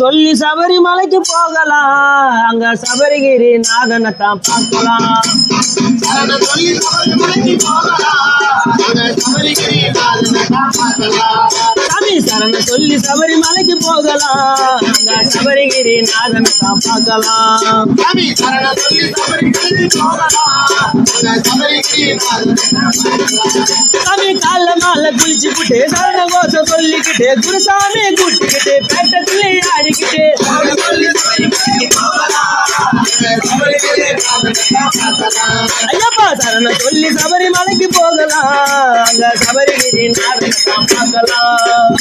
சொல்லி சபரிமலைக்கு போகலாம். அங்க சபரிகிரி நாதனை தான் பார்க்கலாம். சொல்லி சபரிமலைக்கு போகலாம். அங்க சபரிகிரி நாதனை தான் பார்க்கலாம். சரண சொல்லி சபரிமலைக்கு போகலாம். அங்க சபரிகிரி நாதனை தான் பார்க்கலாம் சாமி கால மால குளிச்சு விட்டு சரண கோஷம் சொல்லிக்கிட்டு குருசாமி கூட்டிக்கிட்டு பேட்டத்துள்ளே ஆடிக்கிட்டு. ஐயப்பா சரண சொல்லி சபரிமலைக்கு போகலாம். அங்க சபரிகிரி நாதனை தான் பார்க்கலாம்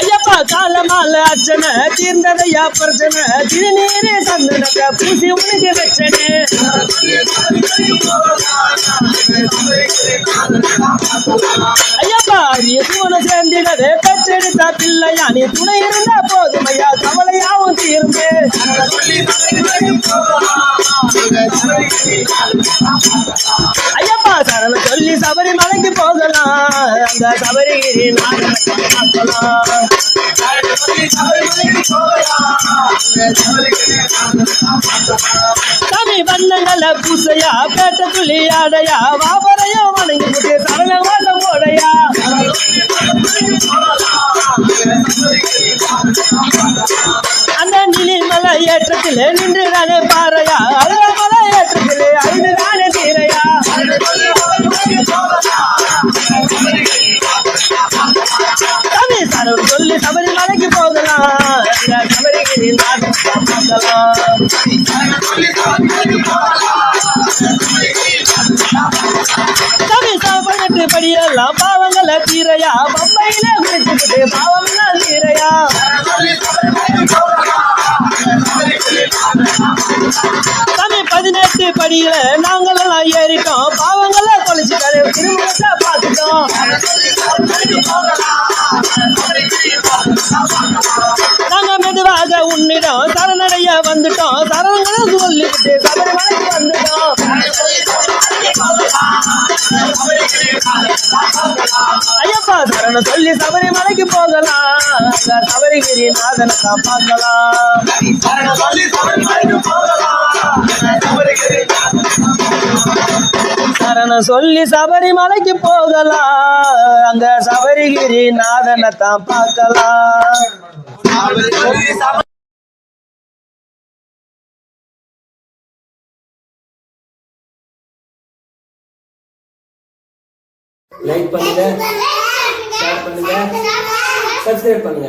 ஐயப்பா கால மால அர்ச்சனை தீர்ந்ததையா பிரச்சனை திருநீரே சந்தனத்தை பூசி உனக்கு வச்சனே. ஐயப்பா அரிய சிவனை சேர்ந்திடவே பெற்றெடுத்த பிள்ளையா? நீ துணை இருந்த போதுமையா கவலையாவும் தீர்ந்து. ஐயப்பா சரண சொல்லி சபரிமலைக்கு போகலாம். அந்த சபரிகிரி நாடகம் சாமி வண்ணங்கள பூசையா பேட்ட துளி ஆடையா வாபரையோ வணங்கி சரண வாசம் போடையா. மலையிலே நின்று தானே பாறையா? அழுத மலை ஏற்றத்திலே அழுது தானே தீரையா தமிழ் சரணம் சொல்லி சபரிமலைக்கு போகலாம் அந்த சபரிகிரி நாடகம் பார்க்கலாம் சாப்பிட்டு படியெல்லாம் பாவங்கள தீரையா பம்பையில குடிச்சுக்கிட்டு பாவம்லாம் தீரையா சாமி பதினெட்டு படியில நாங்களெல்லாம் ஏறிட்டோம். பாவங்களை தொலைச்சுக்காரு திருமணத்தை பார்த்துட்டோம். நாங்க மெதுவாக உன்னிடம் சரணடைய வந்துட்டோம். சரணங்களும் சொல்லிக்கிட்டு சரண சொல்லி சபரிமலைக்கு போகலாம். அங்க சபரிகிரி நாதனை தான் பார்க்கலாம் சரண சொல்லி சபரிமலைக்கு போகலாம். அங்க சபரிகிரி நாதனை தான் பார்க்கலாம் லைக் பண்ணுங்க ஷேர் பண்ணுங்க. சப்ஸ்கிரைப் பண்ணுங்க.